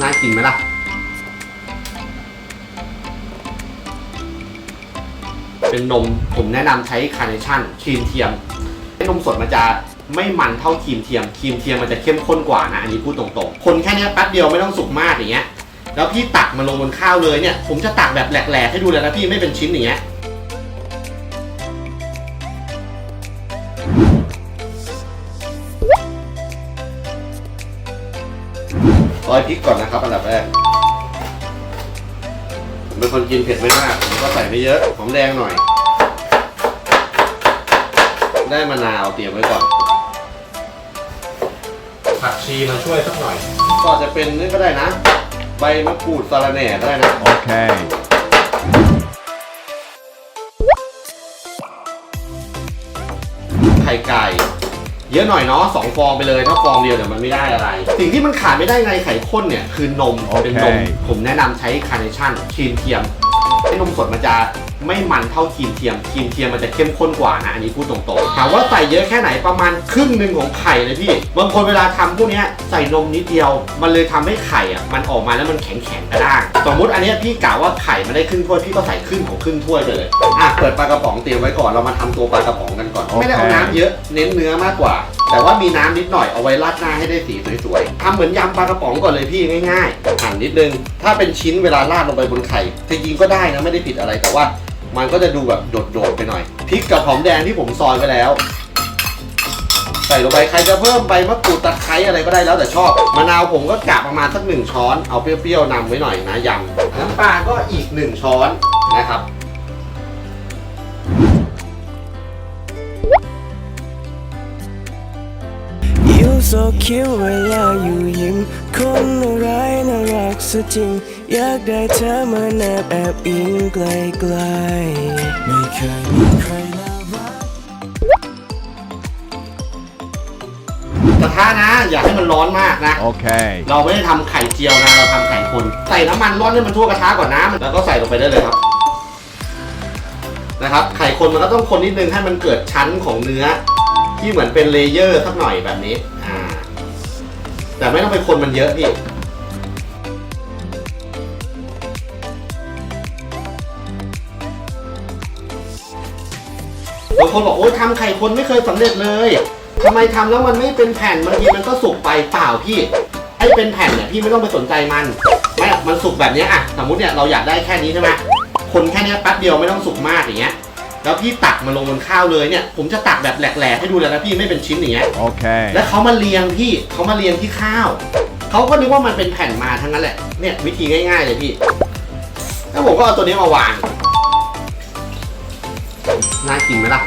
น่ากินไหมล่ะ เป็นนมผมแนะนำใช้คาร์เนชั่นครีมเทียมนมสดมันจะไม่มันเท่าครีมเทียมครีมเทียมมันจะเข้มข้นกว่านะอันนี้พูดตรงๆ คนแค่นี้แป๊บเดียวไม่ต้องสุกมากอย่างเงี้ยแล้วพี่ตักมาลงบนข้าวเลยเนี่ย ผมจะตักแบบแหลกๆให้ดูเลยนะพี่ไม่เป็นชิ้นอย่างเงี้ย ซอยพริกก่อนนะครับอันดับแรกผมเป็นคนกินเผ็ดไม่มากผมก็ใส่ไม่เยอะหอมแดงหน่อย ได้มะนาวเตรียมไว้ก่อน ผักชีมาช่วยสักหน่อย ก็จะเป็นนี่ก็ได้นะ ใบมะกรูดสาระแหน่ก็ได้นะ Okay. ไข่ไก่ เยอะหน่อยเนาะสองฟองไปเลยถ้าฟองเดียวเดี๋ยวมันไม่ได้อะไร สิ่งที่มันขาดไม่ได้ในไข่ข้นเนี่ยคือนมโอเคเป็นนม ผมแนะนำใช้คาร์เนชั่นครีมเทียม ไอ้นมสดมันจะไม่มันเท่าครีมเทียมครีมเทียมมันจะเข้มข้นกว่านะอันนี้พูดตรงๆถามว่าใส่เยอะแค่ไหนประมาณครึ่งหนึ่งของไข่เลยพี่บางคนเวลาทำพวกเนี้ยใส่นมนิดเดียว มันเลยทำให้ไข่อะมันออกมาแล้วมันแข็งแข็งๆกระด้างสมมุติอันเนี้ยพี่กะว่าไข่มันได้ครึ่งถ้วยพี่ก็ใส่ครึ่งของครึ่งถ้วยไปเลยอะเปิดปลากระป๋องเตรียมไว้ก่อนเรามาทำตัวปลากระป๋องกันก่อน ไม่ได้เอาน้ำเยอะเน้นเนื้อมากกว่า แต่ว่ามีน้ำนิดหน่อยเอาไว้ราดหน้าให้ได้สีสวยๆทำเหมือนยำปลากระป๋องก่อนเลยพี่ง่ายๆหั่นนิดนึง ถ้าเป็นชิ้นเวลาราดลงไปบนไข่จริงๆก็ได้นะไม่ได้ผิดอะไรแต่ว่า มันก็จะดูแบบโดดๆไปหน่อยพริกกับหอมแดงที่ผมซอยไว้แล้ว ใส่ลงไปใครจะเพิ่มใบมะกรูดตะไคร้อะไรก็ได้แล้วแต่ชอบมะนาวผมก็กะประมาณสักหนึ่งช้อนเอาเปรี้ยวๆนำไว้หน่อยนะยำน้ำปลาก็อีกหนึ่งช้อนนะครับ You so cute เวลาอยู่ยิ้มคนอะไรน่ารักซะจริง อยากได้เธอมาแนบแอบอิงไกลๆไม่เคยมีใครน่ารักกระทะนะ อย่าให้มันร้อนมากนะ Okay. เราไม่ได้ทำไข่เจียวนะ เราทำไข่คน ใส่น้ำมันร้อนให้มันทั่วกระทะก่อนนะแล้วก็ใส่ลงไปได้เลยครับ นะครับ ไข่คนมันก็ต้องคนนิดนึงให้มันเกิดชั้นของเนื้อ ที่เหมือนเป็นเลเยอร์สักหน่อยแบบนี้ อ่า แต่ไม่ต้องไปคนมันเยอะพี่บางคนบอกโอ๊ยทำไข่คนไม่เคยสำเร็จเลยทำไมทำแล้วมันไม่เป็นแผ่นบางทีมันก็สุกไปเปล่าพี่ให้เป็นแผ่นเนี่ยพี่ไม่ต้องไปสนใจมันไม่มันสุกแบบนี้อะสมมุติเนี่ยเราอยากได้แค่นี้ใช่ไหมคนแค่นี้แป๊บเดียวไม่ต้องสุกมากอย่างเงี้ย แล้วพี่ตักมาลงบนข้าวเลยเนี่ย ผมจะตักแบบแหลกๆให้ดูเลยนะพี่ไม่เป็นชิ้นอย่างเงี้ย Okay. แล้วเขามาเรียงพี่เขามาเรียงที่ข้าว เขาก็นึกว่ามันเป็นแผ่นมาทั้งนั้นแหละ เนี่ยวิธีง่ายๆเลยพี่ แล้วผมก็เอาตัวนี้มาวาง น่ากินไหมล่ะ